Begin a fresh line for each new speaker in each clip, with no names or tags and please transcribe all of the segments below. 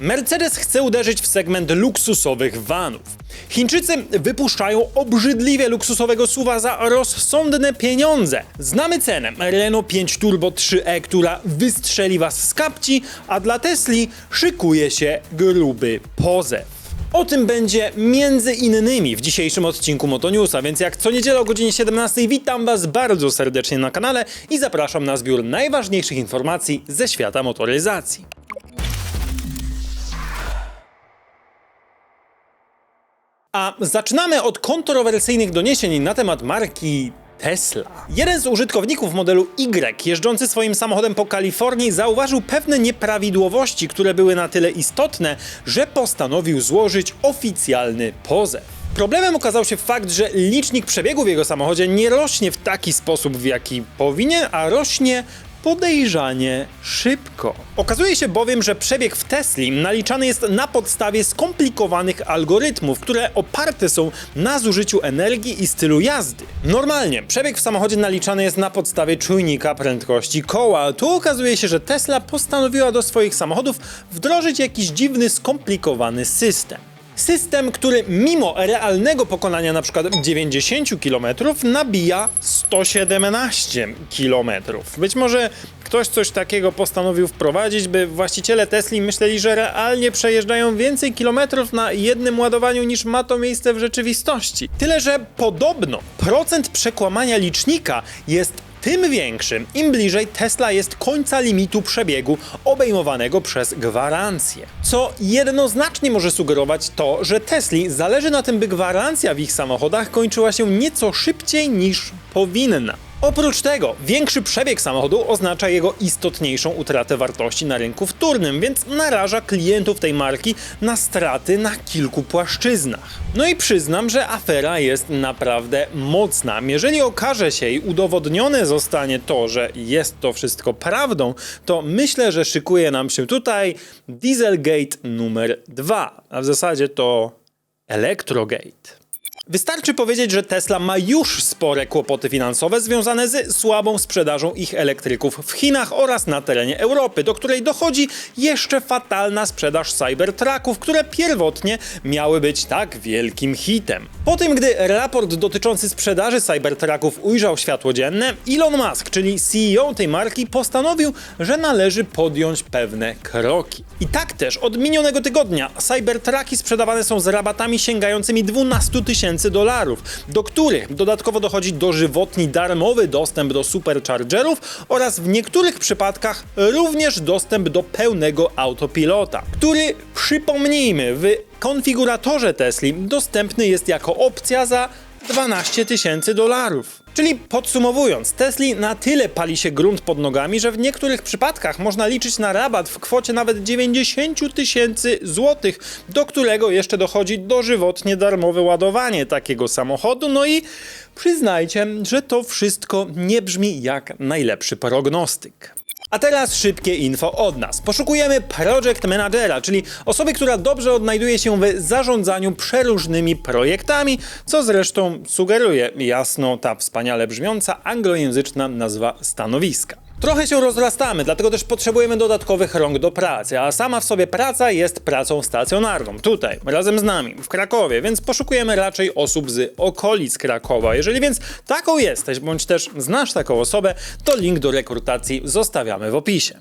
Mercedes chce uderzyć w segment luksusowych vanów. Chińczycy wypuszczają obrzydliwie luksusowego suwa za rozsądne pieniądze. Znamy cenę Renault 5 Turbo 3e, która wystrzeli was z kapci, a dla Tesli szykuje się gruby pozew. O tym będzie między innymi w dzisiejszym odcinku Motonewsa, więc jak co niedzielę o godzinie 17 witam Was bardzo serdecznie na kanale i zapraszam na zbiór najważniejszych informacji ze świata motoryzacji. A zaczynamy od kontrowersyjnych doniesień na temat marki Tesla. Jeden z użytkowników modelu Y, jeżdżący swoim samochodem po Kalifornii, zauważył pewne nieprawidłowości, które były na tyle istotne, że postanowił złożyć oficjalny pozew. Problemem okazał się fakt, że licznik przebiegu w jego samochodzie nie rośnie w taki sposób, w jaki powinien, a rośnie podejrzanie szybko. Okazuje się bowiem, że przebieg w Tesli naliczany jest na podstawie skomplikowanych algorytmów, które oparte są na zużyciu energii i stylu jazdy. Normalnie przebieg w samochodzie naliczany jest na podstawie czujnika prędkości koła, tu okazuje się, że Tesla postanowiła do swoich samochodów wdrożyć jakiś dziwny, skomplikowany system. System, który mimo realnego pokonania na przykład 90 km nabija 117 km. Być może ktoś coś takiego postanowił wprowadzić, by właściciele Tesli myśleli, że realnie przejeżdżają więcej kilometrów na jednym ładowaniu niż ma to miejsce w rzeczywistości. Tyle, że podobno procent przekłamania licznika jest tym większym, im bliżej Tesla jest końca limitu przebiegu obejmowanego przez gwarancję. Co jednoznacznie może sugerować to, że Tesli zależy na tym, by gwarancja w ich samochodach kończyła się nieco szybciej niż powinna. Oprócz tego, większy przebieg samochodu oznacza jego istotniejszą utratę wartości na rynku wtórnym, więc naraża klientów tej marki na straty na kilku płaszczyznach. No i przyznam, że afera jest naprawdę mocna. Jeżeli okaże się i udowodnione zostanie to, że jest to wszystko prawdą, to myślę, że szykuje nam się tutaj Dieselgate numer 2, a w zasadzie to Electrogate. Wystarczy powiedzieć, że Tesla ma już spore kłopoty finansowe związane z słabą sprzedażą ich elektryków w Chinach oraz na terenie Europy, do której dochodzi jeszcze fatalna sprzedaż Cybertrucków, które pierwotnie miały być tak wielkim hitem. Po tym, gdy raport dotyczący sprzedaży Cybertrucków ujrzał światło dzienne, Elon Musk, czyli CEO tej marki, postanowił, że należy podjąć pewne kroki. I tak też od minionego tygodnia Cybertrucki sprzedawane są z rabatami sięgającymi 12 tysięcy dolarów, do których dodatkowo dochodzi dożywotni darmowy dostęp do superchargerów oraz w niektórych przypadkach również dostęp do pełnego autopilota, który przypomnijmy w konfiguratorze Tesli dostępny jest jako opcja za 12 tysięcy dolarów. Czyli podsumowując, Tesli na tyle pali się grunt pod nogami, że w niektórych przypadkach można liczyć na rabat w kwocie nawet 90 tysięcy złotych, do którego jeszcze dochodzi dożywotnie darmowe ładowanie takiego samochodu. No i przyznajcie, że to wszystko nie brzmi jak najlepszy prognostyk. A teraz szybkie info od nas. Poszukujemy project managera, czyli osoby, która dobrze odnajduje się w zarządzaniu przeróżnymi projektami, co zresztą sugeruje jasno ta wspaniale brzmiąca anglojęzyczna nazwa stanowiska. Trochę się rozrastamy, dlatego też potrzebujemy dodatkowych rąk do pracy, a sama w sobie praca jest pracą stacjonarną. Tutaj, razem z nami, w Krakowie, więc poszukujemy raczej osób z okolic Krakowa. Jeżeli więc taką jesteś, bądź też znasz taką osobę, to link do rekrutacji zostawiamy w opisie.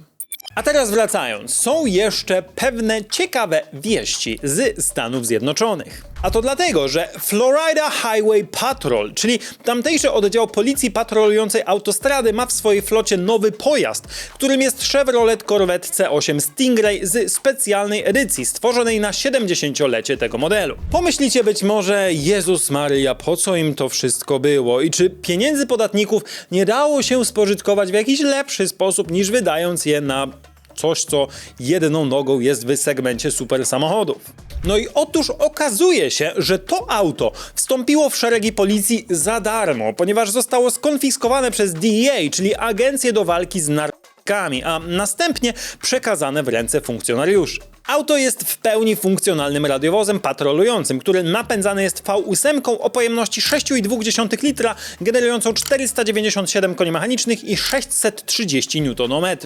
A teraz wracając, są jeszcze pewne ciekawe wieści z Stanów Zjednoczonych. A to dlatego, że Florida Highway Patrol, czyli tamtejszy oddział policji patrolującej autostrady, ma w swojej flocie nowy pojazd, którym jest Chevrolet Corvette C8 Stingray z specjalnej edycji stworzonej na 70-lecie tego modelu. Pomyślicie być może, Jezus Maria, po co im to wszystko było i czy pieniędzy podatników nie dało się spożytkować w jakiś lepszy sposób niż wydając je na coś, co jedną nogą jest w segmencie super samochodów. No i otóż okazuje się, że to auto wstąpiło w szeregi policji za darmo, ponieważ zostało skonfiskowane przez DEA, czyli Agencję do Walki z Narkotykami a następnie przekazane w ręce funkcjonariuszy. Auto jest w pełni funkcjonalnym radiowozem patrolującym, który napędzany jest V8 o pojemności 6,2 litra, generującą 497 koni mechanicznych i 630 Nm.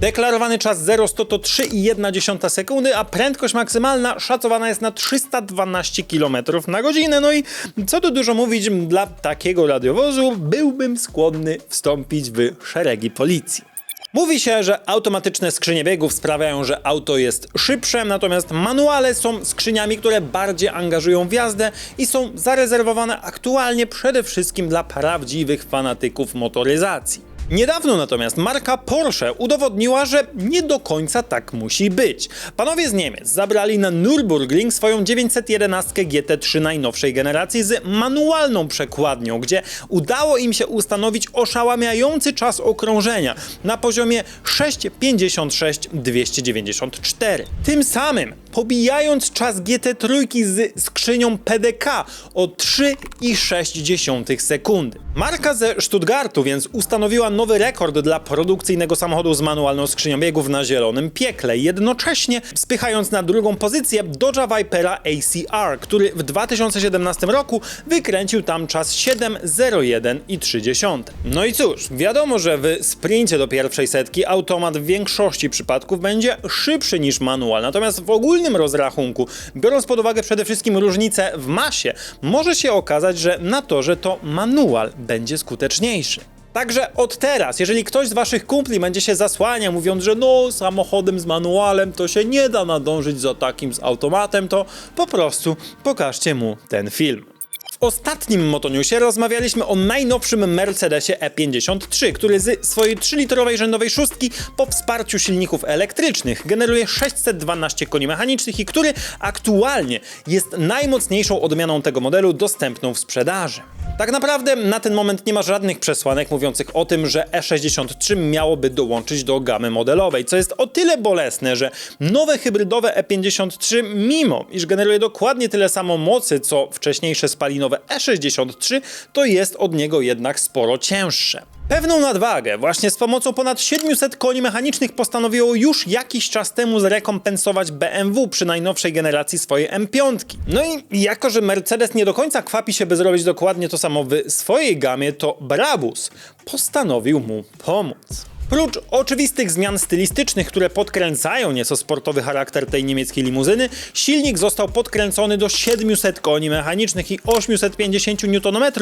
Deklarowany czas 0-100 to 3,1 sekundy, a prędkość maksymalna szacowana jest na 312 km na godzinę. No i co tu dużo mówić, dla takiego radiowozu byłbym skłonny wstąpić w szeregi policji. Mówi się, że automatyczne skrzynie biegów sprawiają, że auto jest szybsze, natomiast manuale są skrzyniami, które bardziej angażują w jazdę i są zarezerwowane aktualnie przede wszystkim dla prawdziwych fanatyków motoryzacji. Niedawno natomiast marka Porsche udowodniła, że nie do końca tak musi być. Panowie z Niemiec zabrali na Nürburgring swoją 911 GT3 najnowszej generacji z manualną przekładnią, gdzie udało im się ustanowić oszałamiający czas okrążenia na poziomie 6,56,294. Tym samym pobijając czas GT3 z skrzynią PDK o 3,6 sekundy. Marka ze Stuttgartu więc ustanowiła nowy rekord dla produkcyjnego samochodu z manualną skrzynią biegów na zielonym piekle, jednocześnie spychając na drugą pozycję Dodge'a Vipera ACR, który w 2017 roku wykręcił tam czas 7.01,3. No i cóż, wiadomo, że w sprincie do pierwszej setki automat w większości przypadków będzie szybszy niż manual, natomiast w ogólnym rozrachunku, biorąc pod uwagę przede wszystkim różnice w masie, może się okazać, że na torze to manual będzie skuteczniejszy. Także od teraz, jeżeli ktoś z waszych kumpli będzie się zasłaniał, mówiąc, że no, samochodem z manualem to się nie da nadążyć za takim z automatem, to po prostu pokażcie mu ten film. W ostatnim Motoniusie rozmawialiśmy o najnowszym Mercedesie E53, który z swojej 3-litrowej rzędowej szóstki po wsparciu silników elektrycznych generuje 612 koni mechanicznych i który aktualnie jest najmocniejszą odmianą tego modelu dostępną w sprzedaży. Tak naprawdę na ten moment nie ma żadnych przesłanek mówiących o tym, że E63 miałoby dołączyć do gamy modelowej, co jest o tyle bolesne, że nowe hybrydowe E53, mimo iż generuje dokładnie tyle samo mocy co wcześniejsze spalinowe E63, to jest od niego jednak sporo cięższe. Pewną nadwagę właśnie z pomocą ponad 700 koni mechanicznych postanowiło już jakiś czas temu zrekompensować BMW przy najnowszej generacji swojej M5. No i jako, że Mercedes nie do końca kwapi się by zrobić dokładnie to samo w swojej gamie, to Brabus postanowił mu pomóc. Prócz oczywistych zmian stylistycznych, które podkręcają nieco sportowy charakter tej niemieckiej limuzyny, silnik został podkręcony do 700 koni mechanicznych i 850 Nm,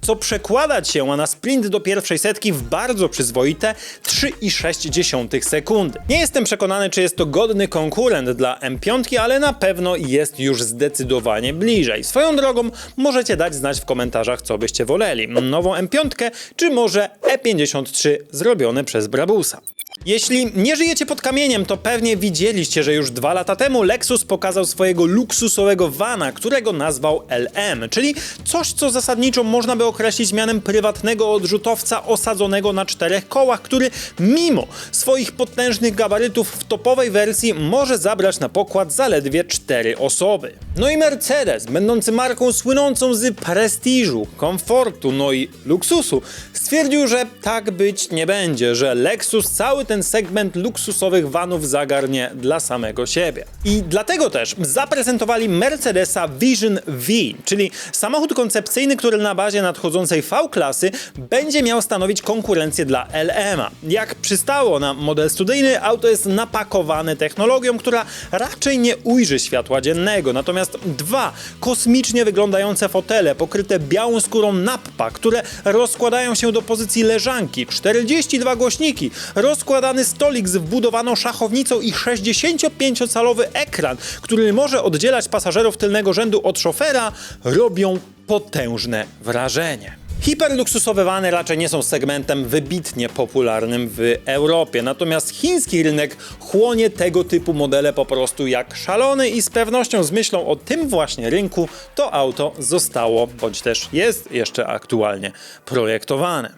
co przekładać się ma na sprint do pierwszej setki w bardzo przyzwoite 3,6 sekundy. Nie jestem przekonany, czy jest to godny konkurent dla M5, ale na pewno jest już zdecydowanie bliżej. Swoją drogą możecie dać znać w komentarzach, co byście woleli. Nową M5, czy może E53 zrobione przez Brabusa. Jeśli nie żyjecie pod kamieniem, to pewnie widzieliście, że już dwa lata temu Lexus pokazał swojego luksusowego vana, którego nazwał LM, czyli coś, co zasadniczo można by określić mianem prywatnego odrzutowca osadzonego na czterech kołach, który mimo swoich potężnych gabarytów w topowej wersji może zabrać na pokład zaledwie cztery osoby. No i Mercedes, będący marką słynącą z prestiżu, komfortu, no i luksusu, stwierdził, że tak być nie będzie, że Lexus cały ten segment luksusowych vanów zagarnie dla samego siebie. I dlatego też zaprezentowali Mercedesa Vision V, czyli samochód koncepcyjny, który na bazie nadchodzącej V-klasy będzie miał stanowić konkurencję dla LM-a. Jak przystało na model studyjny, auto jest napakowane technologią, która raczej nie ujrzy światła dziennego. Natomiast dwa kosmicznie wyglądające fotele pokryte białą skórą nappa, które rozkładają się do pozycji leżanki, 42 głośniki, rozkładany stolik z wbudowaną szachownicą i 65-calowy ekran, który może oddzielać pasażerów tylnego rzędu od szofera, robią potężne wrażenie. Hiperluksusowe wany raczej nie są segmentem wybitnie popularnym w Europie, natomiast chiński rynek chłonie tego typu modele po prostu jak szalony i z pewnością z myślą o tym właśnie rynku to auto zostało, bądź też jest jeszcze aktualnie projektowane.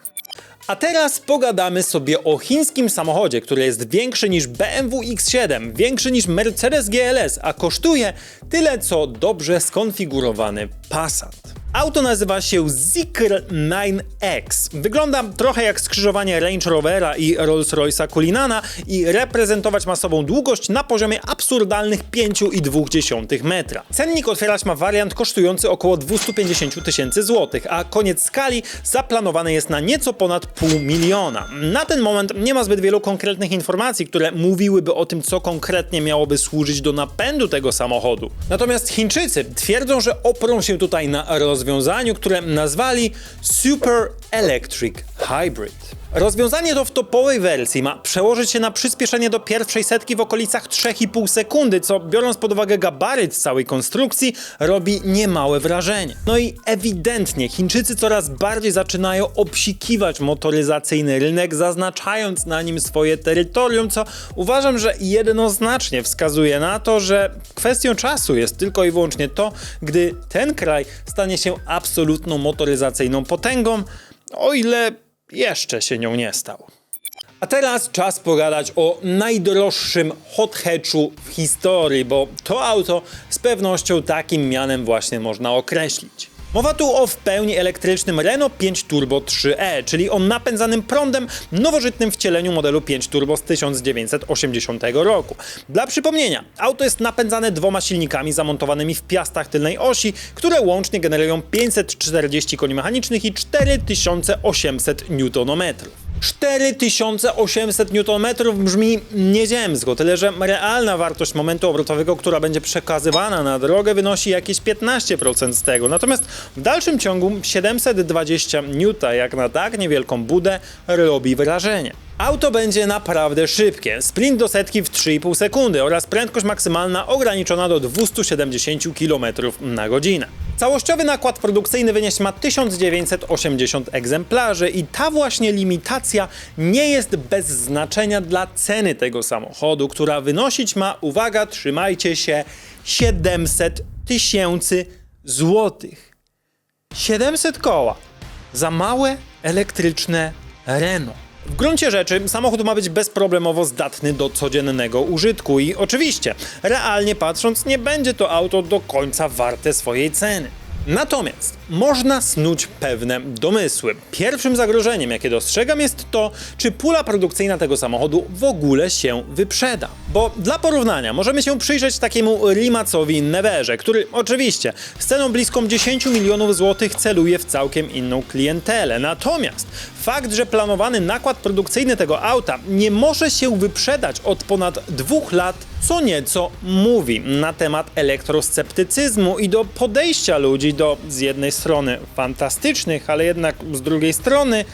A teraz pogadamy sobie o chińskim samochodzie, który jest większy niż BMW X7, większy niż Mercedes GLS, a kosztuje tyle co dobrze skonfigurowany Passat. Auto nazywa się Zikr 9X. Wygląda trochę jak skrzyżowanie Range Rovera i Rolls-Royce'a Culinana i reprezentować masową długość na poziomie absurdalnych 5,2 metra. Cennik otwierać ma wariant kosztujący około 250 tysięcy złotych, a koniec skali zaplanowany jest na nieco ponad pół miliona. Na ten moment nie ma zbyt wielu konkretnych informacji, które mówiłyby o tym, co konkretnie miałoby służyć do napędu tego samochodu. Natomiast Chińczycy twierdzą, że oprą się tutaj na rozwiązaniu, które nazwali Super Electric Hybrid. Rozwiązanie to w topowej wersji ma przełożyć się na przyspieszenie do pierwszej setki w okolicach 3,5 sekundy, co biorąc pod uwagę gabaryt całej konstrukcji, robi niemałe wrażenie. No i ewidentnie Chińczycy coraz bardziej zaczynają obsikiwać motoryzacyjny rynek, zaznaczając na nim swoje terytorium, co uważam, że jednoznacznie wskazuje na to, że kwestią czasu jest tylko i wyłącznie to, gdy ten kraj stanie się absolutną motoryzacyjną potęgą, o ile jeszcze się nią nie stał. A teraz czas pogadać o najdroższym hot hatchu w historii, bo to auto z pewnością takim mianem właśnie można określić. Mowa tu o w pełni elektrycznym Renault 5 Turbo 3e, czyli o napędzanym prądem nowożytnym wcieleniu modelu 5 Turbo z 1980 roku. Dla przypomnienia, auto jest napędzane dwoma silnikami zamontowanymi w piastach tylnej osi, które łącznie generują 540 koni mechanicznych i 4800 Nm. 4800 Nm brzmi nieziemsko, tyle że realna wartość momentu obrotowego, która będzie przekazywana na drogę wynosi jakieś 15% z tego. Natomiast w dalszym ciągu 720 N jak na tak niewielką budę robi wrażenie. Auto będzie naprawdę szybkie. Sprint do setki w 3,5 sekundy oraz prędkość maksymalna ograniczona do 270 km na godzinę. Całościowy nakład produkcyjny wynieść ma 1980 egzemplarzy i ta właśnie limitacja nie jest bez znaczenia dla ceny tego samochodu, która wynosić ma, uwaga, trzymajcie się, 700 tysięcy złotych. 700 koła za małe elektryczne Renault. W gruncie rzeczy samochód ma być bezproblemowo zdatny do codziennego użytku i oczywiście, realnie patrząc, nie będzie to auto do końca warte swojej ceny. Natomiast można snuć pewne domysły. Pierwszym zagrożeniem, jakie dostrzegam, jest to, czy pula produkcyjna tego samochodu w ogóle się wyprzeda. Bo dla porównania możemy się przyjrzeć takiemu Rimacowi Neverze, który oczywiście z ceną bliską 10 milionów złotych celuje w całkiem inną klientelę. Natomiast fakt, że planowany nakład produkcyjny tego auta nie może się wyprzedać od ponad dwóch lat, co nieco mówi na temat elektrosceptycyzmu i do podejścia ludzi do z jednej strony fantastycznych, ale jednak z drugiej strony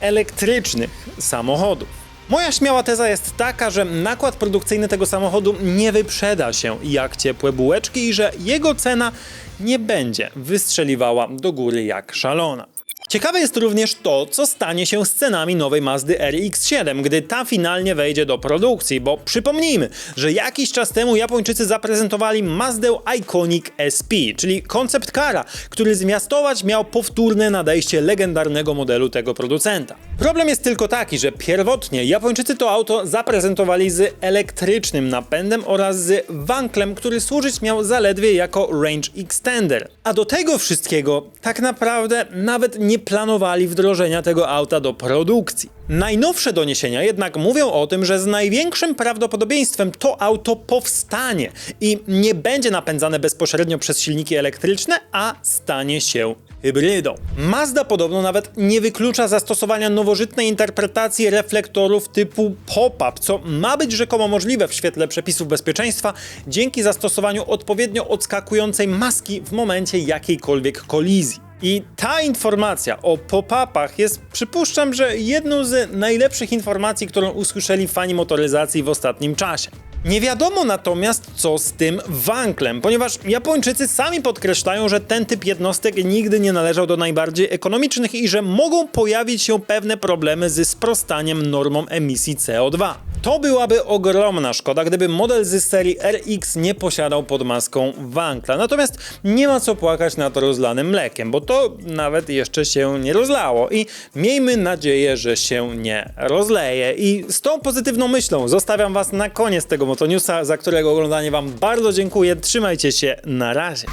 elektrycznych samochodów. Moja śmiała teza jest taka, że nakład produkcyjny tego samochodu nie wyprzeda się jak ciepłe bułeczki i że jego cena nie będzie wystrzeliwała do góry jak szalona. Ciekawe jest również to, co stanie się z cenami nowej Mazdy RX-7, gdy ta finalnie wejdzie do produkcji, bo przypomnijmy, że jakiś czas temu Japończycy zaprezentowali Mazdę Iconic SP, czyli koncept kara, który zmiastować miał powtórne nadejście legendarnego modelu tego producenta. Problem jest tylko taki, że pierwotnie Japończycy to auto zaprezentowali z elektrycznym napędem oraz z wanklem, który służyć miał zaledwie jako range extender. A do tego wszystkiego tak naprawdę nawet nie planowali wdrożenia tego auta do produkcji. Najnowsze doniesienia jednak mówią o tym, że z największym prawdopodobieństwem to auto powstanie i nie będzie napędzane bezpośrednio przez silniki elektryczne, a stanie się hybrydą. Mazda podobno nawet nie wyklucza zastosowania nowożytnej interpretacji reflektorów typu pop-up, co ma być rzekomo możliwe w świetle przepisów bezpieczeństwa dzięki zastosowaniu odpowiednio odskakującej maski w momencie jakiejkolwiek kolizji. I ta informacja o pop-upach jest, przypuszczam, że jedną z najlepszych informacji, którą usłyszeli fani motoryzacji w ostatnim czasie. Nie wiadomo natomiast, co z tym wanklem, ponieważ Japończycy sami podkreślają, że ten typ jednostek nigdy nie należał do najbardziej ekonomicznych i że mogą pojawić się pewne problemy ze sprostaniem normom emisji CO2. To byłaby ogromna szkoda, gdyby model z serii RX nie posiadał pod maską wankla. Natomiast nie ma co płakać nad rozlanym mlekiem, bo to nawet jeszcze się nie rozlało i miejmy nadzieję, że się nie rozleje. I z tą pozytywną myślą zostawiam Was na koniec tego Motonewsa, za którego oglądanie Wam bardzo dziękuję. Trzymajcie się, na razie.